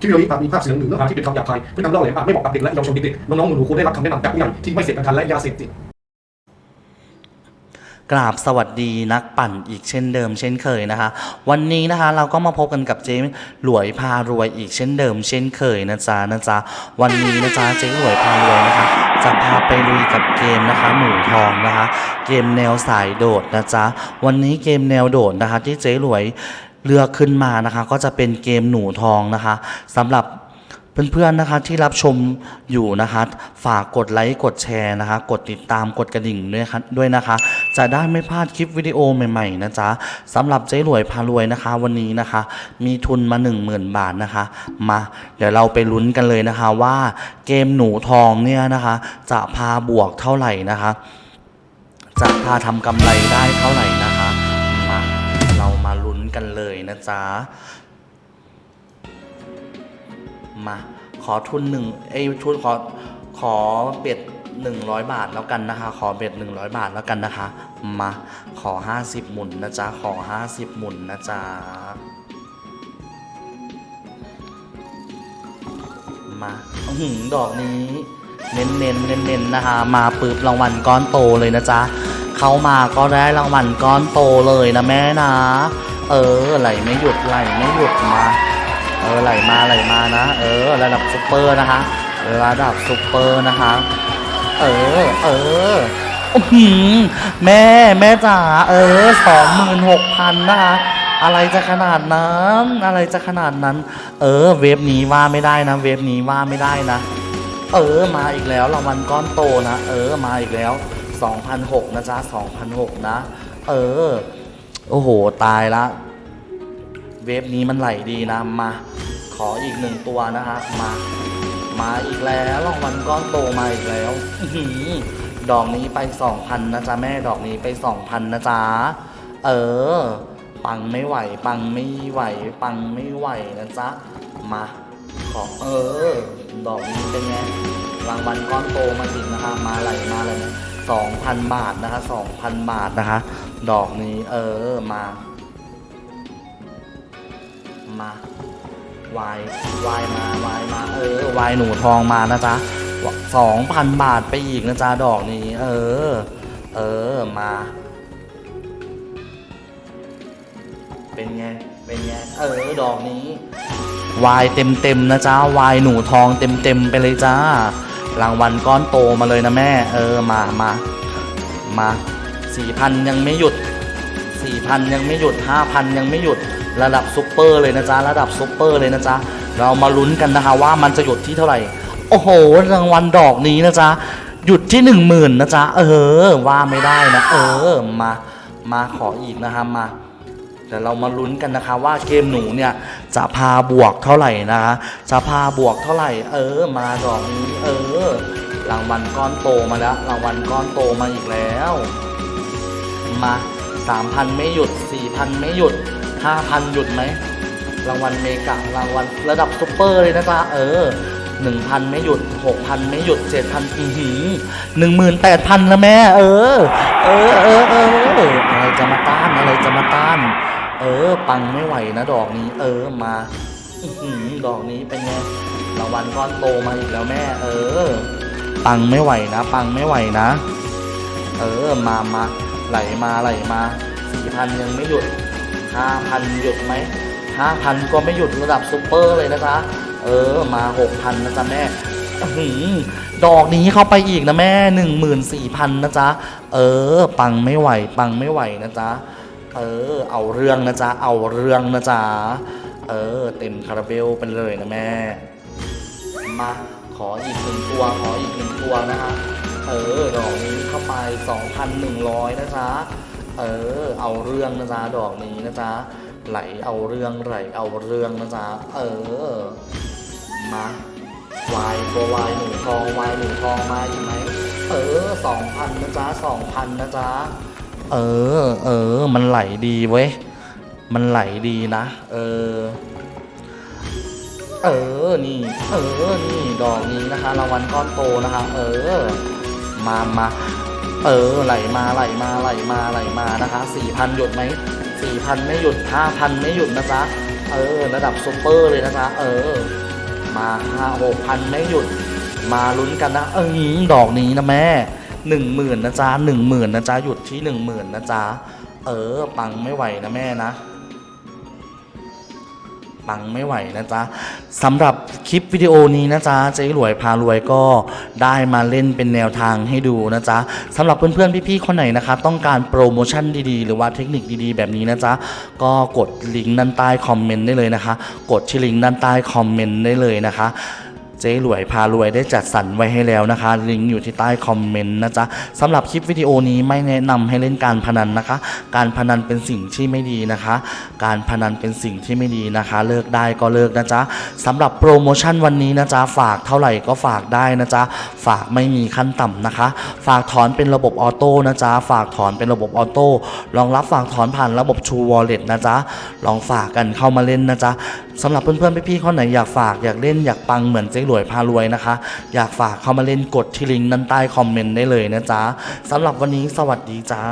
คลิปวิดีโอนี้อาจมีภาพเสียงหรือเนื้อหาที่เป็นคำหยาบคายพฤติกรรมเล่าแหลมอาจไม่เหมาะกับเด็กและเยาวชนเด็กๆน้องๆหนูๆควรได้รับคำแนะนำจากผู้ใหญ่ที่ไม่เสพการพนันและยาเสพติดกราบสวัสดีนักปั่นอีกเช่นเดิมเช่นเคยนะคะ วันนี้นะคะเราก็มาพบกันกับเจ๊หลวยพารวยอีกเช่นเดิม เช่นเคยนะจ๊ะนะจ๊ะวันนี้นะจ๊ะเจ๊หลวยพารวยนะคะจะพาไปลุยกับเกมนะคะหนูทองนะคะ เกมแนวสายโดดนะจ๊ะวันนี้เกมแนวโดดนะคะ ที่เจ๊หลวย เลือกขึ้นมานะคะ ก็จะเป็นเกมหนูทองนะคะสำหรับเพื่อนๆนะคะที่รับชมอยู่นะคะ ฝากกดไลค์กดแชร์นะคะ กดติดตามกดกระดิ่งด้วยค่ะด้วยนะคะ จะได้ไม่พลาดคลิปวิดีโอใหม่ๆนะจ๊ะสำหรับเจ๊รวยพารวยนะคะ วันนี้นะคะ มีทุนมา 10,000 บาทนะคะ มา เดี๋ยวเราไปลุ้นกันเลยนะคะว่าเกมหนูทองเนี่ยนะคะ จะพาบวกเท่าไหร่นะคะ จะพาทำกำไรได้เท่าไหร่ กันเลยนะจ๊ะ มา ขอทุนหนึ่งไอ้ทุนขอขอเบ็ดหนึ่งร้อยบาทแล้วกันนะคะ ขอเบ็ดหนึ่งร้อยบาทแล้วกันนะคะ มาขอห้าสิบหมุนนะจ๊ะ ขอห้าสิบหมุนนะจ๊ะ มาหือดอกนี้ เน้นเน้นเน้นเน้นนะคะ มาปึ๊บรางวัลก้อนโตเลยนะจ๊ะ เข้ามาก็ได้รางวัลก้อนโตเลยนะแม่นะ เออไหลไม่หยุดไหลไม่หยุดมา เออไหลมาไหลมานะ เออระดับซุปเปอร์นะคะ ระดับซุปเปอร์นะคะ เออเอออื้หือแม่แม่จ๋าเออสองหมื่นหกพันนะคะอะไรจะขนาดนั้นอะไรจะขนาดนั้น เออ เวฟนี้ว่าไม่ได้นะ เวฟนี้ว่าไม่ได้นะ เออมาอีกแล้วรางวัลก้อนโตนะ เออมาอีกแล้ว 2,006นะจ๊ะ2,006 นะ เออ โอ้โห ตายละ เวฟนี้มันไหลดีนะ มา ขออีกหนึ่งตัวนะฮะ มา มาอีกแล้วรางวัลก้อนโตมาอีกแล้วอดอกนี้ไปสองพันนะจ๊ะ แม่ดอกนี้ไปสองพันนะจ๊ะ เออ ปังไม่ไหว ปังไม่ไหว ปังไม่ไหวนะจ๊ะ มาขอเออ ดอกนี้เป็นไง รางวัลก้อนโตมาอีกนะคะมาไหลมาเลย สองพันบาทนะคะสองพันบาทนะคะ ดอกนี้เออมา มาวายวายมาวายมา เออวายหนูทองมานะจ๊ะสองพันบาทไปอีกนะจ๊ะดอกนี้ เออ เออมา เป็นไงเป็นไงเออดอกนี้วายเต็มเต็มนะจ๊ะวายหนูทองเต็มเต็มไปเลยจ้า รางวัลก้อนโตมาเลยนะแม่ เออมามามาสี่พันยังไม่หยุดสี่พันยังไม่หยุดห้าพันยังไม่หยุดระดับซุปเปอร์เลยนะจ๊ะระดับซุปเปอร์เลยนะจ๊ะเรามาลุ้นกันนะคะว่ามันจะหยุดที่เท่าไหร่ โอ้โห รางวัลดอกนี้นะจ๊ะหยุดที่หนึ่งหมื่นนะจ๊ะเออว่าไม่ได้นะ เออมามาขออีกนะคะมา เดี๋ยวเรามาลุ้นกันนะคะว่าเกมหนูเนี่ยจะพาบวกเท่าไหร่นะคะจะพาบวกเท่าไหร่ เออ มาดอกนี้เออ รางวัลก้อนโตมาแล้ว รางวัลก้อนโตมาอีกแล้ว มาสามพันไม่หยุดสี่พันไม่หยุดห้าพันหยุดไหมรางวัลเมกะรางวัลระดับซุปเปอร์เลยนะจ๊ะเออหนึ่งพันไม่หยุดหกพันไม่หยุดเจ็ดพันอือหือหนึ่งหมื่นแปดพันแล้วแม่ เออ เออเออเอออะไรจะมาต้านอะไรจะมาต้าน เออ ปังไม่ไหวนะดอกนี้ เออมาอืดอกนี้เป็นไงรางวัลก้อนโตมาอีกแล้วแม่ เออ ปังไม่ไหวนะ ปังไม่ไหวนะ เออมามาไหลมาไหลมาสี่พันยังไม่หยุดห้าพันหยุดไหมห้าพันก็ไม่หยุดระดับซูเปอร์เลยนะจ๊ะเออมาหกพันนะจ๊ะแม่ดอกนี้เข้าไปอีกนะแม่หนึ่งหมื่นสี่พันนะจ๊ะ เออ ปังไม่ไหว ปังไม่ไหวนะจ๊ะ เออ เอาเรื่องนะจ๊ะ เอาเรื่องนะจ๊ะ เออ เต็มคาราเบลไปเลยนะแม่ มาขออีกหนึ่งตัวขออีกหนึ่งตัวนะฮะ เออ ดอกนี้เข้าไป 2,100 นะจ๊ะ เออ เอาเรื่องนะจ๊ะ ดอกนี้นะจ๊ะ ไหลเอาเรื่องไหลเอาเรื่องนะจ๊ะ เออ มาวายตัววายหนูทองวายหนูทองมาอีกไหม เออ2,000นนะจ๊ะ2,000นะจ๊ะ เออ เออ มันไหลดีเว้ย มันไหลดีนะ เออ เออ นี่ เออ นี่ ดอกนี้นะคะ รางวัลก้อนโตนะคะ เออ มามาเออ ไหลมา ไหลมา ไหลมา ไหลมา นะคะสี่พันหยุดไหมสี่พันไม่หยุดห้าพันไม่หยุดนะจ๊ะ เออ ระดับซุปเปอร์เลยนะจ๊ะ เออ มาห้าหกพันไม่หยุด มาลุ้นกันนะ เออดอกนี้นะแม่ หนึ่งหมื่นนะจ๊ะหนึ่งหมื่นนะจ๊ะหยุดที่หนึ่งหมื่นนะจ๊ะเออ ปังไม่ไหวนะแม่นะ ปังไม่ไหวนะจ๊ะสำหรับคลิปวิดีโอนี้นะจ๊ะเจ๊หลวยพารวยก็ได้มาเล่นเป็นแนวทางให้ดูนะจ๊ะสำหรับเพื่อนๆพี่ๆคนไหนนะคะ ต้องการโปรโมชั่นดีๆ หรือว่าเทคนิคดีๆ แบบนี้นะจ๊ะก็กดลิงก์ด้านใต้คอมเมนต์ได้เลยนะคะ กดที่ลิงก์ด้านใต้คอมเมนต์ได้เลยนะคะ เจ๊หลวยพารวยได้จัดสรรไว้ให้แล้วนะคะ ลิงก์อยู่ที่ใต้คอมเมนต์นะจ๊ะสำหรับคลิปวิดีโอนี้ไม่แนะนำให้เล่นการพนันนะคะ การพนันเป็นสิ่งที่ไม่ดีนะคะ การพนันเป็นสิ่งที่ไม่ดีนะคะ เลิกได้ก็เลิกนะจ๊ะสำหรับโปรโมชั่นวันนี้นะจ๊ะฝากเท่าไหร่ก็ฝากได้นะจ๊ะฝากไม่มีขั้นต่ำนะคะ ฝากถอนเป็นระบบออโต้นะจ๊ะฝากถอนเป็นระบบออโต้รองรับฝากถอนผ่านระบบ True Wallet นะจ๊ะลองฝากกันเข้ามาเล่นนะจ๊ะสำหรับเพื่อนๆพี่ๆคนไหนอยากฝากอยากเล่นอยากปังเหมือนเจ๊หลวยพารวยนะคะ อยากฝากเข้ามาเล่นกดที่ลิงก์ด้นใต้คอมเมนต์ได้เลยนะจ๊ะสำหรับวันนี้สวัสดีจ้า